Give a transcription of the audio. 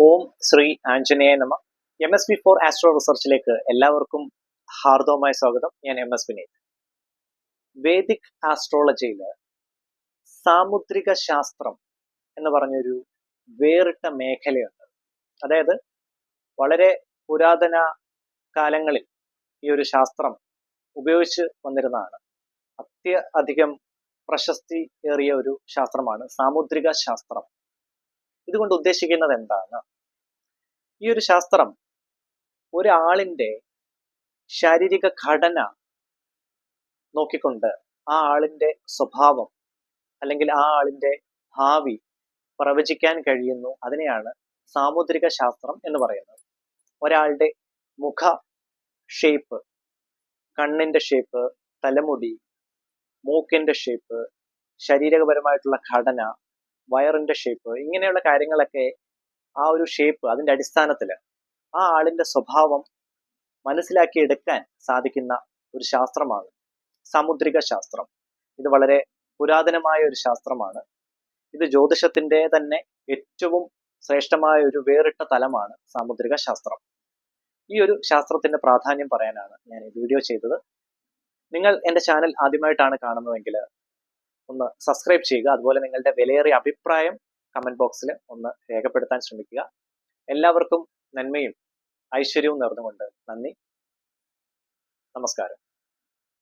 ഓം ശ്രീ ആഞ്ജനേയ നമ. M S B for astro റിസർച്ചിലേക്ക് എല്ലാവർക്കും ഹാർദവമായ സ്വാഗതം. ഞാൻ എം എസ് വിനീത്. വേദിക് ആസ്ട്രോളജിയിൽ സാമുദ്രിക ശാസ്ത്രം എന്ന് പറഞ്ഞൊരു വേറിട്ട മേഖലയുണ്ട്. അതായത് വളരെ പുരാതന കാലങ്ങളിൽ ഈ ഒരു ശാസ്ത്രം ഉപയോഗിച്ച് വന്നിരുന്നതാണ്. അത്യധികം പ്രശസ്തി ഏറിയ ഒരു ശാസ്ത്രമാണ് സാമുദ്രിക ശാസ്ത്രം. ഇതുകൊണ്ട് ഉദ്ദേശിക്കുന്നത് എന്താണ്? ഈ ഒരു ശാസ്ത്രം ഒരാളിന്റെ ശാരീരിക ഘടന നോക്കിക്കൊണ്ട് ആ ആളിന്റെ സ്വഭാവം അല്ലെങ്കിൽ ആ ആളിന്റെ ഭാവി പ്രവചിക്കാൻ കഴിയുന്നു. അതിനെയാണ് സാമുദ്രിക ശാസ്ത്രം എന്ന് പറയുന്നത്. ഒരാളുടെ മുഖ ഷേപ്പ് കണ്ണിന്റെ ഷേപ്പ് തലമുടി മൂക്കിന്റെ ഷേപ്പ് ശാരീരികപരമായിട്ടുള്ള ഘടന വയറിന്റെ ഷേപ്പ് ഇങ്ങനെയുള്ള കാര്യങ്ങളൊക്കെ ആ ഒരു ഷേപ്പ് അതിന്റെ അടിസ്ഥാനത്തിൽ ആ ആളിന്റെ സ്വഭാവം മനസ്സിലാക്കി മനസ്സിലാക്കിയെടുക്കാൻ സാധിക്കുന്ന ഒരു ശാസ്ത്രമാണ്. സാമുദ്രിക ശാസ്ത്രം. ഇത് വളരെ പുരാതനമായ ഒരു ശാസ്ത്രമാണ്. ഇത് ജ്യോതിഷത്തിന്റെ തന്നെ ഏറ്റവും ശ്രേഷ്ഠമായ ഒരു വേറിട്ട തലമാണ് സാമുദ്രിക ശാസ്ത്രം. ഈ ഒരു ശാസ്ത്രത്തിന്റെ പ്രാധാന്യം പറയാനാണ് ഞാൻ ഈ വീഡിയോ ചെയ്തത്. നിങ്ങൾ എന്റെ ചാനൽ ആദ്യമായിട്ടാണ് കാണുന്നതെങ്കിൽ ഒന്ന് സബ്സ്ക്രൈബ് ചെയ്യുക. അതുപോലെ നിങ്ങളുടെ വിലയേറിയ അഭിപ്രായം കമന്റ് ബോക്സിൽ ഒന്ന് രേഖപ്പെടുത്താൻ ശ്രമിക്കുക. എല്ലാവർക്കും നന്മയും ഐശ്വര്യവും നേർന്നുകൊണ്ട് നന്ദി. നമസ്കാരം.